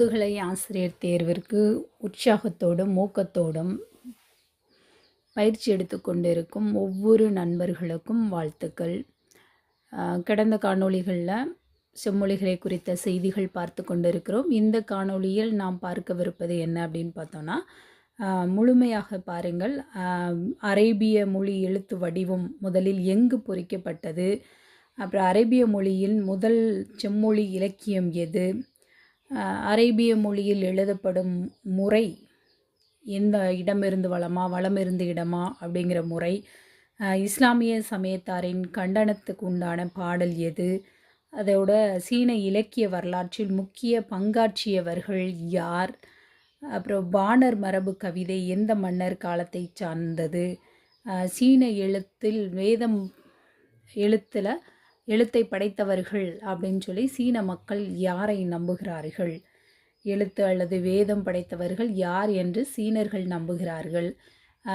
முதுகலை ஆசிரியர் தேர்விற்கு உற்சாகத்தோடும் ஊக்கத்தோடும் பயிற்சி எடுத்துக்கொண்டிருக்கும் ஒவ்வொரு நண்பர்களுக்கும் வாழ்த்துக்கள். கடந்த காணொளிகளில் செம்மொழிகளை குறித்த செய்திகள் பார்த்து கொண்டிருக்கிறோம். இந்த காணொளியில் நாம் பார்க்கவிருப்பது என்ன அப்படின்னு பார்த்தோன்னா முழுமையாக பாருங்கள். அரேபிய மொழி எழுத்து வடிவம் முதலில் எங்கு பொறிக்கப்பட்டது? அப்புறம் அரேபிய மொழியில் முதல் செம்மொழி இலக்கியம் எது? அரேபிய மொழியில் எழுதப்படும் முறை எந்த இடமிருந்து வளமா வளமிருந்து இடமா அப்படிங்கிற முறை இஸ்லாமிய சமயத்தாரின் கண்டனத்துக்கு உண்டான பாடல் எது? அதோட சீன இலக்கிய வரலாற்றில் முக்கிய பங்காற்றியவர்கள் யார்? அப்புறம் பாணர் மரபு கவிதை எந்த மன்னர் காலத்தை சார்ந்தது? சீன எழுத்தில் வேதம் எழுத்தில் எழுத்தை படைத்தவர்கள் அப்படின்னு சொல்லி சீன மக்கள் யாரை நம்புகிறார்கள்? எழுத்து அல்லது வேதம் படைத்தவர்கள் யார் என்று சீனர்கள் நம்புகிறார்கள்.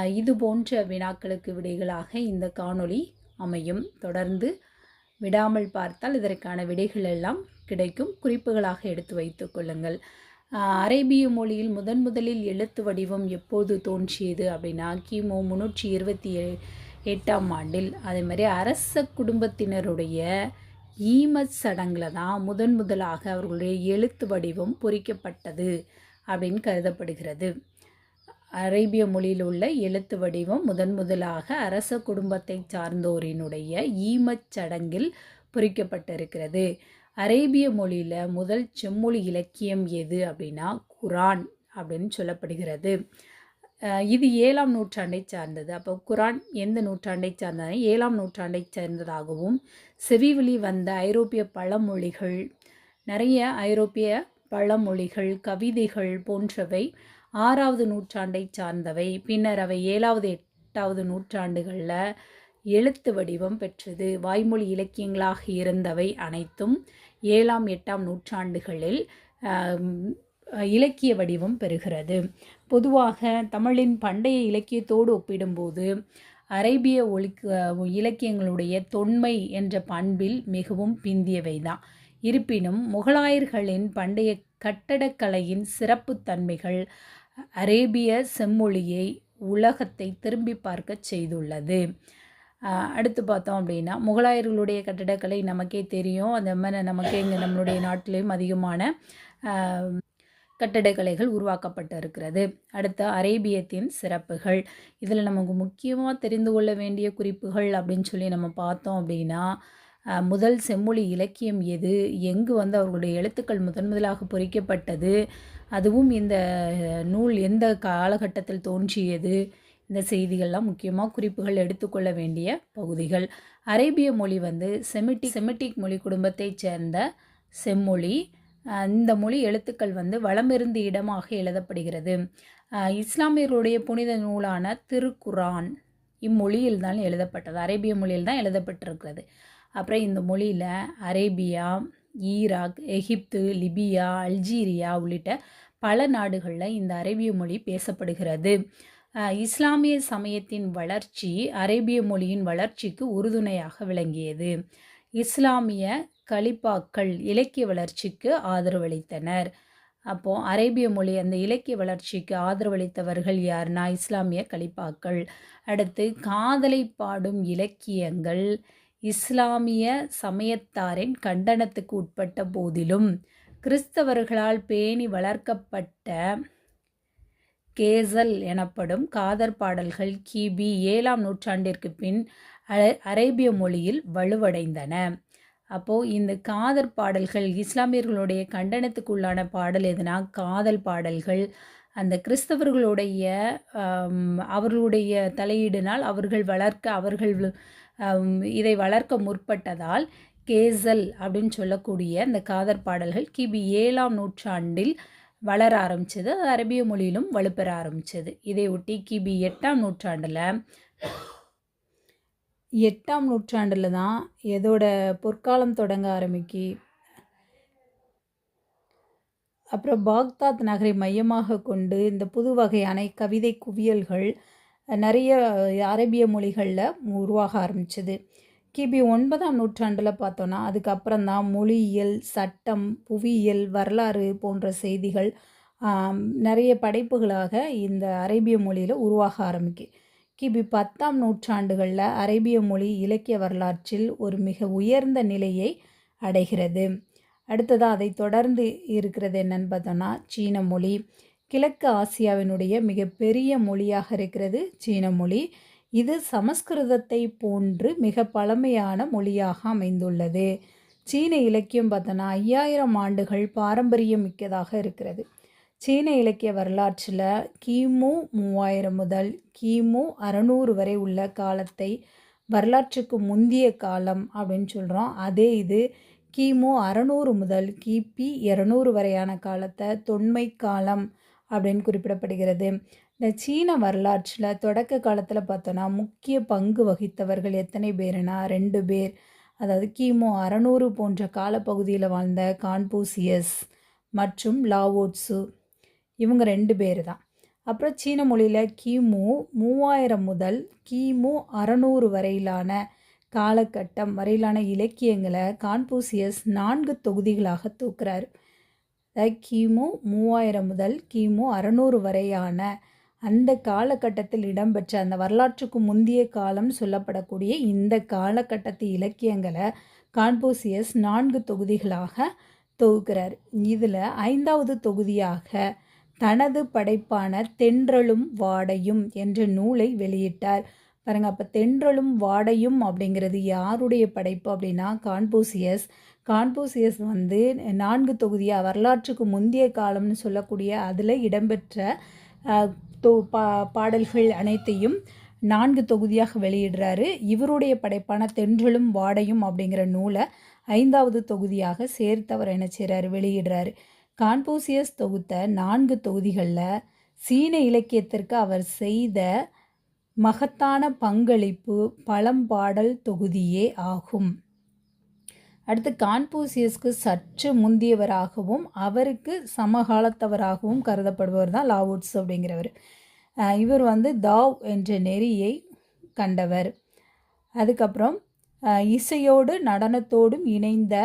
இது போன்ற வினாக்களுக்கு விடைகளாக இந்த காணொளி அமையும். தொடர்ந்து விடாமல் பார்த்தால் இதற்கான விடைகள் எல்லாம் கிடைக்கும். குறிப்புகளாக எடுத்து வைத்து கொள்ளுங்கள். அரேபிய மொழியில் முதன் முதலில் எழுத்து வடிவம் எப்போது தோன்றியது அப்படின்னா கிமு முன்னூற்றி இருபத்தி ஏ- எட்டாம் ஆண்டில். அதே மாதிரி அரச குடும்பத்தினருடைய ஈமச் சடங்கில் தான் முதன் முதலாக அவர்களுடைய எழுத்து வடிவம் பொறிக்கப்பட்டது அப்படின்னு கருதப்படுகிறது. அரேபிய மொழியில் உள்ள எழுத்து வடிவம் முதன் முதலாக அரச குடும்பத்தை சார்ந்தோரினுடைய ஈமச் சடங்கில் பொறிக்கப்பட்டிருக்கிறது. அரேபிய மொழியில் முதல் செம்மொழி இலக்கியம் எது அப்படின்னா குரான் அப்படின்னு சொல்லப்படுகிறது. இது ஏழாம் நூற்றாண்டை சார்ந்தது. அப்போ குரான் எந்த நூற்றாண்டை சார்ந்தது ஏழாம் நூற்றாண்டை சேர்ந்ததாகவும் செவிவழி வந்த ஐரோப்பிய பழமொழிகள் நிறைய ஐரோப்பிய பழமொழிகள் கவிதைகள் போன்றவை ஆறாவது நூற்றாண்டை சார்ந்தவை. பின்னர் அவை ஏழாவது எட்டாவது நூற்றாண்டுகளில் எழுத்து வடிவம் பெற்றது. வாய்மொழி இலக்கியங்களாக இருந்தவை அனைத்தும் ஏழாம் எட்டாம் நூற்றாண்டுகளில் இலக்கிய வடிவம் பெறுகிறது. பொதுவாக தமிழின் பண்டைய இலக்கியத்தோடு ஒப்பிடும்போது அரேபிய ஒலி இலக்கியங்களுடைய தொன்மை என்ற பண்பில் மிகவும் பிந்தியவை தான் இருப்பினும் முகலாயர்களின் பண்டைய கட்டடக்கலையின் சிறப்புத்தன்மைகள் அரேபிய செம்மொழியை உலகத்தை திரும்பி பார்க்க செய்துள்ளது. அடுத்து பார்த்தோம் அப்படின்னா முகலாயர்களுடைய கட்டடக்கலை நமக்கே தெரியும். அந்த மாதிரி நமக்கே இங்கே நம்மளுடைய நாட்டிலையும் அதிகமான கட்டடக்கலைகள் உருவாக்கப்பட்டு இருக்கிறது அடுத்த அரேபியத்தின் சிறப்புகள். இதில் நமக்கு முக்கியமாக தெரிந்து கொள்ள வேண்டிய குறிப்புகள் அப்படின்னு சொல்லி நம்ம பார்த்தோம் அப்படின்னா முதல் செம்மொழி இலக்கியம் எது? எங்கு வந்து அவர்களுடைய எழுத்துக்கள் முதன் முதலாக பொறிக்கப்பட்டது? அதுவும் இந்த நூல் எந்த காலகட்டத்தில் தோன்றியது? இந்த செய்திகள்லாம் முக்கியமாக குறிப்புகள் எடுத்துக்கொள்ள வேண்டிய பகுதிகள். அரேபிய மொழி வந்து செமிட்டிக் செமிட்டிக் மொழி குடும்பத்தைச் சேர்ந்த செம்மொழி. இந்த மொழி எழுத்துக்கள் வந்து வளமிருந்து இடமாக எழுதப்படுகிறது. இஸ்லாமியருடைய இஸ்லாமியர்களுடைய புனித நூலான திருக்குரான் இம்மொழியில் தான் எழுதப்பட்டது. அரேபிய மொழியில் தான் எழுதப்பட்டிருக்கிறது. அப்புறம் இந்த மொழியில் Arabia Iraq Egypt Libya Algeria உள்ளிட்ட பல நாடுகளில் இந்த அரேபிய மொழி பேசப்படுகிறது. இஸ்லாமிய சமயத்தின் வளர்ச்சி அரேபிய மொழியின் வளர்ச்சிக்கு உறுதுணையாக விளங்கியது. இஸ்லாமிய கலிப்பாக்கள் இலக்கிய வளர்ச்சிக்கு ஆதரவளித்தனர். அப்போது அரேபிய மொழி அந்த இலக்கிய வளர்ச்சிக்கு ஆதரவளித்தவர்கள் யார்னா இஸ்லாமிய கலிப்பாக்கள். அடுத்து காதலை பாடும் இலக்கியங்கள் இஸ்லாமிய சமயத்தாரின் கண்டனத்துக்கு உட்பட்ட போதிலும் கிறிஸ்தவர்களால் பேணி வளர்க்கப்பட்ட கேசல் எனப்படும் காதற் பாடல்கள் கிபி ஏழாம் நூற்றாண்டிற்கு பின் அரேபிய மொழியில் வலுவடைந்தன. அப்போது இந்த காதல் பாடல்கள் இஸ்லாமியர்களுடைய கண்டனத்துக்குள்ளான பாடல் எதுனா காதல் பாடல்கள் அந்த கிறிஸ்தவர்களுடைய அவர்களுடைய தலையீடுனால் அவர்கள் வளர்க்க அவர்கள் இதை வளர்க்க முற்பட்டதால் கேசல் அப்படின்னு சொல்லக்கூடிய அந்த காதற் பாடல்கள் கிபி ஏழாம் நூற்றாண்டில் வளர ஆரம்பிச்சது. அது அரபிய மொழியிலும் வலுப்பெற ஆரம்பிச்சது. இதை ஒட்டி கிபி எட்டாம் நூற்றாண்டில் எட்டாம் நூற்றாண்டில் தான் எதோட பொற்காலம் தொடங்க ஆரம்பிக்கு அப்புறம் பாக்தாத் நகரை மையமாக கொண்டு இந்த புது வகையான கவிதை குவியல்கள் நிறைய அரேபிய மொழிகளில் உருவாக ஆரம்பிச்சது. கிபி ஒன்பதாம் நூற்றாண்டில் பார்த்தோன்னா அதுக்கப்புறம் தான் மொழியியல் சட்டம் புவியியல் வரலாறு போன்ற செய்திகள் நிறைய படைப்புகளாக இந்த அரேபிய மொழியில் உருவாக ஆரம்பிக்கு. கிபி பத்தாம் நூற்றாண்டுகளில் அரேபிய மொழி இலக்கிய வரலாற்றில் ஒரு மிக உயர்ந்த நிலையை அடைகிறது. அடுத்ததாக அதை தொடர்ந்து இருக்கிறது என்னன்னு பார்த்தோன்னா சீன மொழி. கிழக்கு ஆசியாவினுடைய மிகப்பெரிய மொழியாக இருக்கிறது சீன மொழி. இது சமஸ்கிருதத்தை போன்று மிக பழமையான மொழியாக அமைந்துள்ளது. சீன இலக்கியம் பார்த்தோன்னா ஐயாயிரம் ஆண்டுகள் பாரம்பரியம் மிக்கதாக இருக்கிறது. சீன இலக்கிய வரலாற்றில் கிமு மூவாயிரம் முதல் கிமு அறநூறு வரை உள்ள காலத்தை வரலாற்றுக்கு முந்திய காலம் அப்படின்னு சொல்கிறோம் அதே இது கிமு அறநூறு முதல் கிபி இரநூறு வரையான காலத்தை தொன்மை காலம் அப்படின்னு குறிப்பிடப்படுகிறது. இந்த சீன வரலாற்றில் தொடக்க காலத்தில் பார்த்தோன்னா முக்கிய பங்கு வகித்தவர்கள் எத்தனை பேருனா ரெண்டு பேர். அதாவது கிமு அறநூறு போன்ற காலப்பகுதியில் வாழ்ந்த கான்பூசியஸ் மற்றும் லாவோட்ஸு இவங்க ரெண்டு பேர் தான் அப்புறம் சீன மொழியில் கிமு மூவாயிரம் முதல் கிமு அறநூறு வரையிலான காலகட்டம் வரையிலான இலக்கியங்களை கான்பூசியஸ் நான்கு தொகுதிகளாக தூக்குறார். கிமு மூவாயிரம் முதல் கிமு அறநூறு வரையான அந்த காலகட்டத்தில் இடம்பெற்ற அந்த வரலாற்றுக்கு முந்தைய காலம் சொல்லப்படக்கூடிய இந்த காலகட்டத்து இலக்கியங்களை கான்பூசியஸ் நான்கு தொகுதிகளாக தொகுக்கிறார். இதில் ஐந்தாவது தொகுதியாக தனது படைப்பான தென்றலும் வாடையும் என்ற நூலை வெளியிட்டார். பாருங்க அப்போ தென்றலும் வாடையும் அப்படிங்கிறது யாருடைய படைப்பு அப்படின்னா கான்பூசியஸ். கான்பூசியஸ் வந்து நான்கு தொகுதியாக வரலாற்றுக்கு முந்தைய காலம்னு சொல்லக்கூடிய அதில் இடம்பெற்ற தொ பா பாடல்கள் அனைத்தையும் நான்கு தொகுதியாக வெளியிடுறாரு. இவருடைய படைப்பான தென்றலும் வாடையும் அப்படிங்கிற நூலை ஐந்தாவது தொகுதியாக சேர்த்தவர் என்ன செய்கிறாரு வெளியிடுறாரு. கான்பூசியஸ் தொகுத்த நான்கு தொகுதிகளில் சீன இலக்கியத்திற்கு அவர் செய்த மகத்தான பங்களிப்பு பழம்பாடல் தொகுதியே ஆகும். அடுத்து கான்பூசியஸ்க்கு சற்று முந்தியவராகவும் அவருக்கு சமகாலத்தவராகவும் கருதப்படுபவர் தான் லாவுட்ஸ் அப்படிங்கிறவர். இவர் வந்து தாவ் என்ற நெறியை கண்டவர். அதுக்கப்புறம் இசையோடு நடனத்தோடும் இணைந்த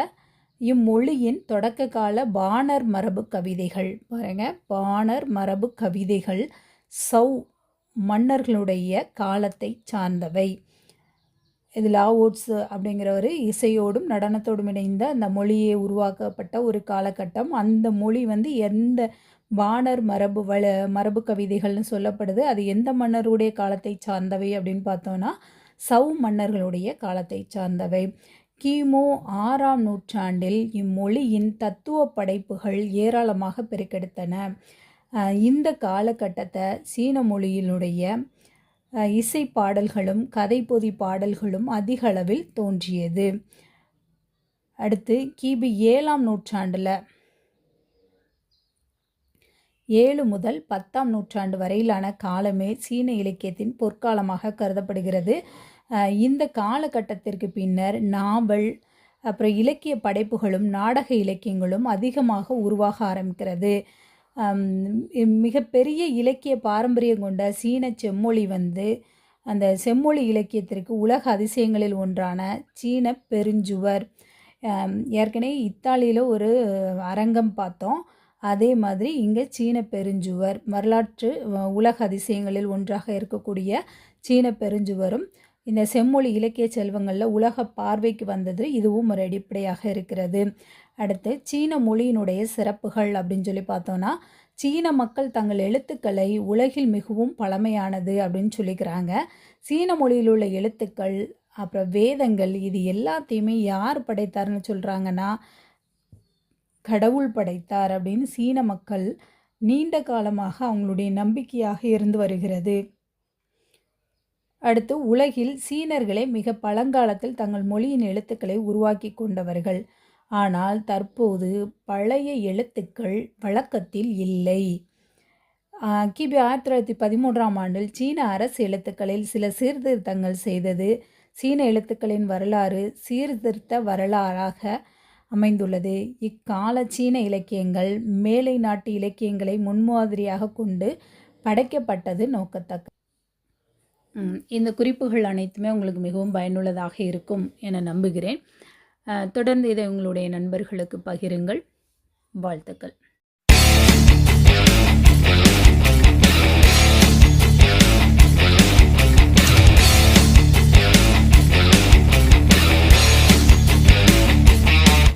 இம்மொழியின் தொடக்க கால பாணர் மரபு கவிதைகள். பாருங்க. பாணர் மரபு கவிதைகள் சௌ மன்னர்களுடைய காலத்தை சார்ந்தவை. இது லாவோட்ஸ் அப்படிங்கிறவர் இசையோடும் நடனத்தோடும் இணைந்த அந்த மொழியை உருவாக்கப்பட்ட ஒரு காலகட்டம். அந்த மொழி வந்து எந்த வானர் மரபு வள மரபு கவிதைகள்னு சொல்லப்படுது. அது எந்த மன்னருடைய காலத்தை சார்ந்தவை அப்படின்னு பார்த்தோன்னா சௌ மன்னர்களுடைய காலத்தை சார்ந்தவை. கிமு ஆறாம் நூற்றாண்டில் இம்மொழியின் தத்துவ படைப்புகள் ஏராளமாக பெருக்கெடுத்தன. அஹ் இந்த காலகட்டத்தை சீன மொழியினுடைய இசை பாடல்களும் கதைப்பொதி பாடல்களும் அதிக அளவில் தோன்றியது. அடுத்து கிபி ஏழாம் நூற்றாண்டில் ஏழு முதல் பத்தாம் நூற்றாண்டு வரையிலான காலமே சீன இலக்கியத்தின் பொற்காலமாக கருதப்படுகிறது. இந்த காலகட்டத்திற்கு பின்னர் நாவல் அப்புறம் இலக்கிய படைப்புகளும் நாடக இலக்கியங்களும் அதிகமாக உருவாக ஆரம்பிக்கிறது. மிகப்பெரிய இலக்கிய பாரம்பரியம் கொண்ட சீன செம்மொழி வந்து அந்த செம்மொழி இலக்கியத்திற்கு உலக அதிசயங்களில் ஒன்றான சீன பெருஞ்சுவர். ஏற்கனவே இத்தாலியில் ஒரு அரங்கம் பார்த்தோம். அதே மாதிரி இங்கே சீன பெருஞ்சுவர் வரலாற்று உலக அதிசயங்களில் ஒன்றாக இருக்கக்கூடிய சீன பெருஞ்சுவரும் இந்த செம்மொழி இலக்கிய செல்வங்களில் உலக பார்வைக்கு வந்தது இதுவும் ஒரு அடிப்படையாக இருக்கிறது. அடுத்து சீன மொழியினுடைய சிறப்புகள் அப்படின்னு சொல்லி பார்த்தோன்னா சீன மக்கள் தங்கள் எழுத்துக்களை உலகில் மிகவும் பழமையானது அப்படின்னு சொல்லிக்கிறாங்க. சீன மொழியில் உள்ள எழுத்துக்கள் அப்புறம் வேதங்கள் இது எல்லாத்தையுமே யார் படைத்தார்னு சொல்கிறாங்கன்னா கடவுள் படைத்தார் அப்படின்னு சீன மக்கள் நீண்ட காலமாக அவங்களுடைய நம்பிக்கையாக இருந்து வருகிறது. அடுத்து உலகில் சீனர்களே மிக பழங்காலத்தில் தங்கள் மொழியின் எழுத்துக்களை உருவாக்கி கொண்டவர்கள். ஆனால் தற்போது பழைய எழுத்துக்கள் வழக்கத்தில் இல்லை. கிபி ஆயிரத்தி தொள்ளாயிரத்தி பதிமூன்றாம் ஆண்டில் சீன அரசு எழுத்துக்களில் சில சீர்திருத்தங்கள் செய்தது. சீன எழுத்துக்களின் வரலாறு சீர்திருத்த வரலாறாக அமைந்துள்ளது. இக்கால சீன இலக்கியங்கள் மேலை நாட்டு இலக்கியங்களை முன்மாதிரியாக கொண்டு படைக்கப்பட்டது நோக்கத்தக்க இந்த குறிப்புகள் அனைத்துமே உங்களுக்கு மிகவும் பயனுள்ளதாக இருக்கும் என நம்புகிறேன். தொடர்ந்து இதை உங்களுடைய நண்பர்களுக்கு பகிருங்கள். வாழ்த்துக்கள்.